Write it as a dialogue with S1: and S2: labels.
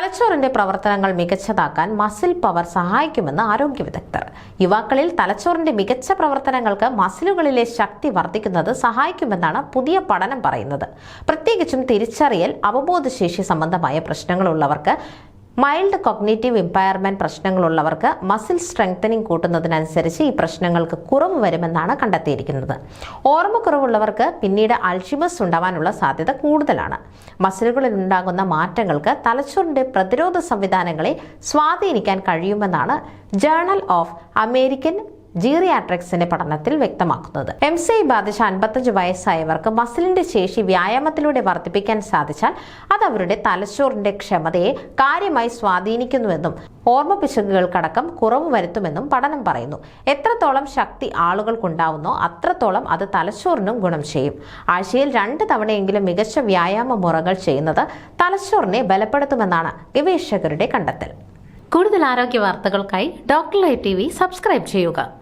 S1: തലച്ചോറിന്റെ പ്രവർത്തനങ്ങൾ മികച്ചതാക്കാൻ മസിൽ പവർ സഹായിക്കുമെന്ന് ആരോഗ്യ വിദഗ്ധർ. യുവാക്കളിൽ തലച്ചോറിന്റെ മികച്ച പ്രവർത്തനങ്ങൾക്ക് മസിലുകളിലെ ശക്തി വർദ്ധിക്കുന്നത് സഹായിക്കുമെന്നാണ് പുതിയ പഠനം പറയുന്നത്. പ്രത്യേകിച്ചും തിരിച്ചറിയൽ അവബോധശേഷി സംബന്ധമായ പ്രശ്നങ്ങളുള്ളവർക്ക് മൈൽഡ് കൊഗ്നേറ്റീവ് ഇമ്പയർമെന്റ് പ്രശ്നങ്ങളുള്ളവർക്ക് മസിൽ സ്ട്രെങ്തനിങ് കൂട്ടുന്നതിനനുസരിച്ച് ഈ പ്രശ്നങ്ങൾക്ക് കുറവ് വരുമെന്നാണ് കണ്ടെത്തിയിരിക്കുന്നത്. ഓർമ്മക്കുറവുള്ളവർക്ക് പിന്നീട് അൾഷിമസ് ഉണ്ടാവാനുള്ള സാധ്യത കൂടുതലാണ്. മസിലുകളിൽ ഉണ്ടാകുന്ന മാറ്റങ്ങൾക്ക് തലച്ചോറിന്റെ പ്രതിരോധ സംവിധാനങ്ങളെ സ്വാധീനിക്കാൻ കഴിയുമെന്നാണ് ജേണൽ ഓഫ് അമേരിക്കൻ ജീറിയാട്രിക്സിന്റെ പഠനത്തിൽ വ്യക്തമാക്കുന്നത്. എം സി ഐ ബാധിച്ച അൻപത്തഞ്ച് വയസ്സായവർക്ക് മസിലിന്റെ ശേഷി വ്യായാമത്തിലൂടെ വർദ്ധിപ്പിക്കാൻ സാധിച്ചാൽ അത് അവരുടെ തലച്ചോറിന്റെ ക്ഷമതയെ കാര്യമായി സ്വാധീനിക്കുന്നുവെന്നും ഓർമ്മ പിശകുകൾക്കടക്കം കുറവ് വരുത്തുമെന്നും പഠനം പറയുന്നു. എത്രത്തോളം ശക്തി ആളുകൾക്കുണ്ടാവുന്നോ അത്രത്തോളം അത് തലച്ചോറിനും ഗുണം ചെയ്യും. ആഴ്ചയിൽ രണ്ട് തവണയെങ്കിലും മികച്ച വ്യായാമ മുറകൾ ചെയ്യുന്നത് തലച്ചോറിനെ ബലപ്പെടുത്തുമെന്നാണ് ഗവേഷകരുടെ കണ്ടെത്തൽ. കൂടുതൽ ആരോഗ്യ വാർത്തകൾക്കായി doctor live T V subscribe ചെയ്യുക.